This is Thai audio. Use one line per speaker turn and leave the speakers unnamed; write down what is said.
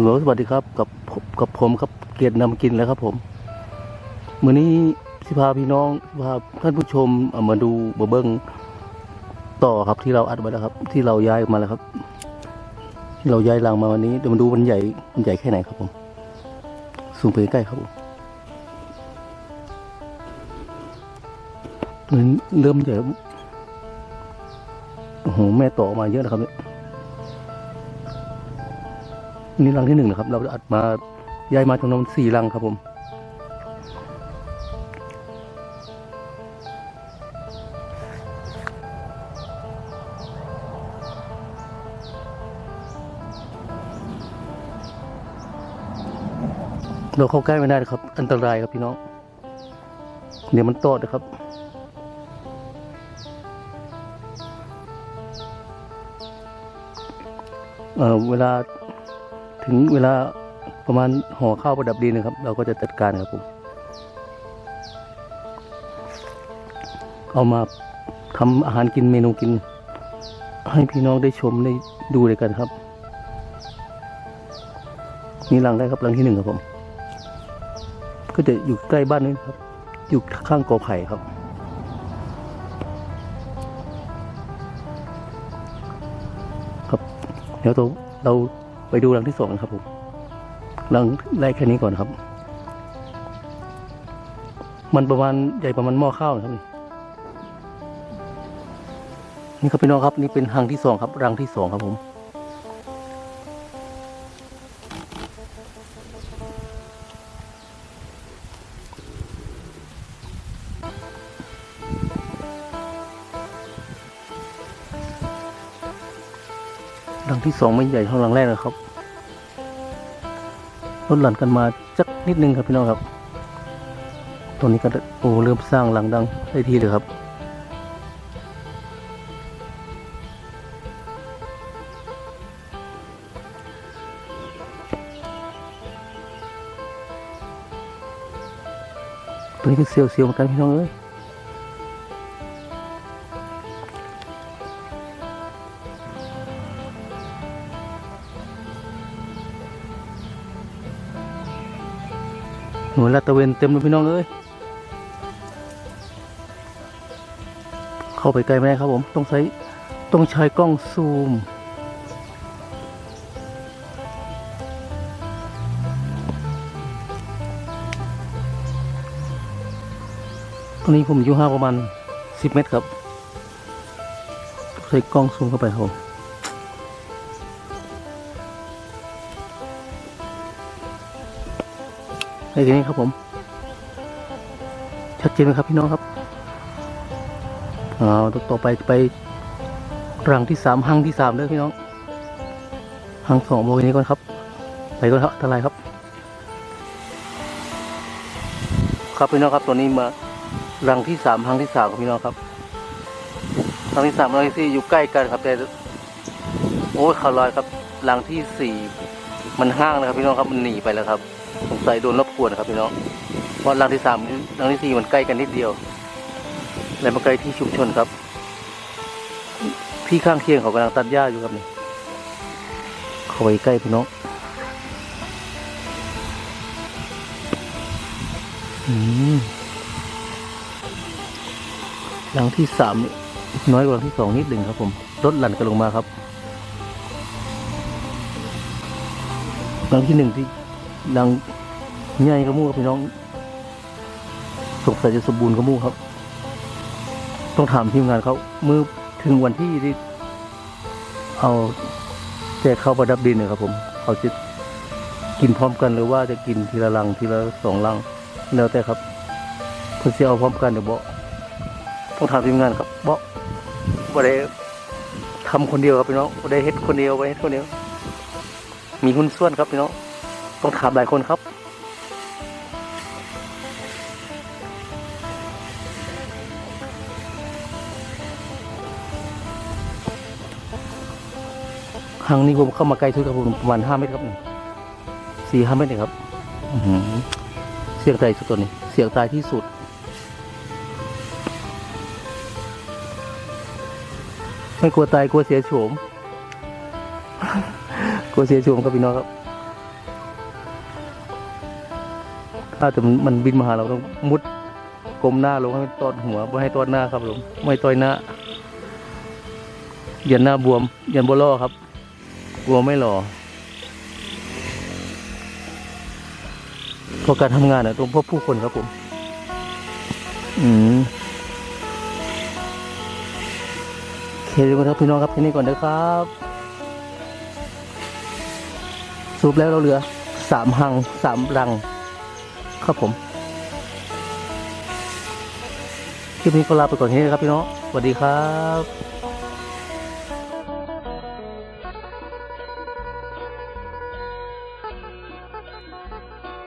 ฮัลโหลสวัสดีครับกับกับผมครับเกียรตินำกินแล้วครับผมมื้อนี้สิพาพี่น้องพาท่านผู้ชมเอามาดูบะเบิ้งต่อครับที่เราอัดไว้แล้วครับ ที่เราย้ายมาแล้วครับ ที่เราย้ายรังมาวันนี้เดี๋ยวมาดูมันใหญ่มันใหญ่แค่ไหนครับผมสูงไปใกล้ครับผมตัวนี้เริ่มใหญ่โอ้โหแม่ต่อออกมาเยอะนะครับเนี่ย นี่รังที่หนึ่งนะครับ เราจะอัดมาย้ายมาจำนวนสี่รังครับผม เราเข้าใกล้ไม่ได้นะครับ อันตรายครับพี่น้อง เดี๋ยวมันตอดนะครับเเวลา ถึงเวลาประมาณห่อข้าวประดับดินนะครับ เราก็จะจัดการครับผม เอามาทำอาหารกินเมนูกิน ให้พี่น้องได้ชมได้ดูเลยกันครับนี่รังได้ครับรังที่หนึ่งครับผม ก็จะอยู่ใกล้บ้านนี้ครับ อยู่ข้างกอไผ่ครับครับเดี๋ยวเรา ไปดูรังที่สองครับผมรังแรกแค่นี้ก่อนครับ มันประมาณใหญ่ประมาณหม้อข้าวนะครับนี่นี่ครับพี่น้องครับนี่เป็นรังที่สองครับ รังที่สองครับผม รังที่สองไม่ใหญ่เท่ารังแรกนะครับลดหลั่นกันมาจักนิดนึงครับพี่น้องครับ ตอนนี้ก็โอ้เริ่มสร้างรังดังได้ทีเลยครับตัวนี้ก็เซียวๆเหมือนกันพี่น้องเอ้ย หนูลาตะเวนเต็มเลยพี่น้องเอ้ยเข้าไปไกลไม่ได้ครับผม ต้องใช้ต้องใช้กล้องซูม ตอนนี้ผมอยู่ห่างประมาณสิบเมตรครับ ใช้กล้องซูมเข้าไปครับผม ในทีนี้ครับผมชัดเจนไหมครับพี่น้องครับเอาต่อไปไปรังที่สามหังที่สามเลยพี่น้องหังสองโมงนี้ก่อนครับ ไปก่อนครับอันตรายครับ ครับพี่น้องครับตัวนี้มารังที่สามหังที่สามครับพี่น้องครับรังที่สามรังที่สี่อยู่ใกล้กันครับแต่โอ้ยข่าวลอยครับรังที่สี่มันห้างนะครับพี่น้องครับมันหนีไปแล้วครับ สงสัยโดนรบกวนครับพี่น้องเพราะรังที่สามรังที่สี่มันใกล้กันนิดเดียว และมันใกล้ที่ชุมชนครับพี่ข้างเคียงเขากำลังตัดหญ้าอยู่ครับนี่เข้าไปใกล้พี่น้องรังที่สามน้อยกว่ารังที่สองนิดหนึ่งครับผมลดหลั่นกันลงมาครับรังที่หนึ่งที่ดัง ใหญ่กระมูครับพี่น้องสงสัยจะสมบูรณ์กระมูครับ ต้องถามทีมงานเขาเมื่อถึงวันที่ที่เอาแจกเข้าประดับดินเนี่ยครับ ผมเขาจะกินพร้อมกันหรือว่าจะกินทีละลังทีละสองลังแล้วแต่ครับเพื่อจะเอาพร้อมกันเดี๋ยวบอต้องถามทีมงานครับบอกว่าได้ทำคนเดียวครับพี่น้องบ่ได้เฮ็ดคนเดียวไปเฮ็ดคนเดียว มีหุ้นส่วนครับพี่น้องต้องถามหลายคนครับ ครั้งนี้ผมเข้ามาใกล้ทุกครับผมประมาณห้าเมตรครับสี่ห้าเมตรเองครับอื้อหือเสียงตายสุดตัวนี้ เสียงตายที่สุดไม่กลัวตายกลัวเสียโฉมกลัวเสียโฉมครับพี่น้องครับถ้าแต่มันมันบินมาหาเราต้องมุดกลมหน้าลงให้มันตอดหัวไม่ให้ตอดหน้าครับผมไม่ต่อยหน้ายันหน้าบวมยันบล่อครับ กลัวไม่หล่อพราะการทำงานเนี่ยต้องพบผู้คนครับผม อืมโอเคเลยครับพี่น้องครับแค่นี้ก่อนนะครับสรุปแล้วเราเหลือสามหังสามรัง ครับผมคลิปนี้ก็ลาไปก่อนแค่นี้นะครับพี่น้องสวัสดีครับ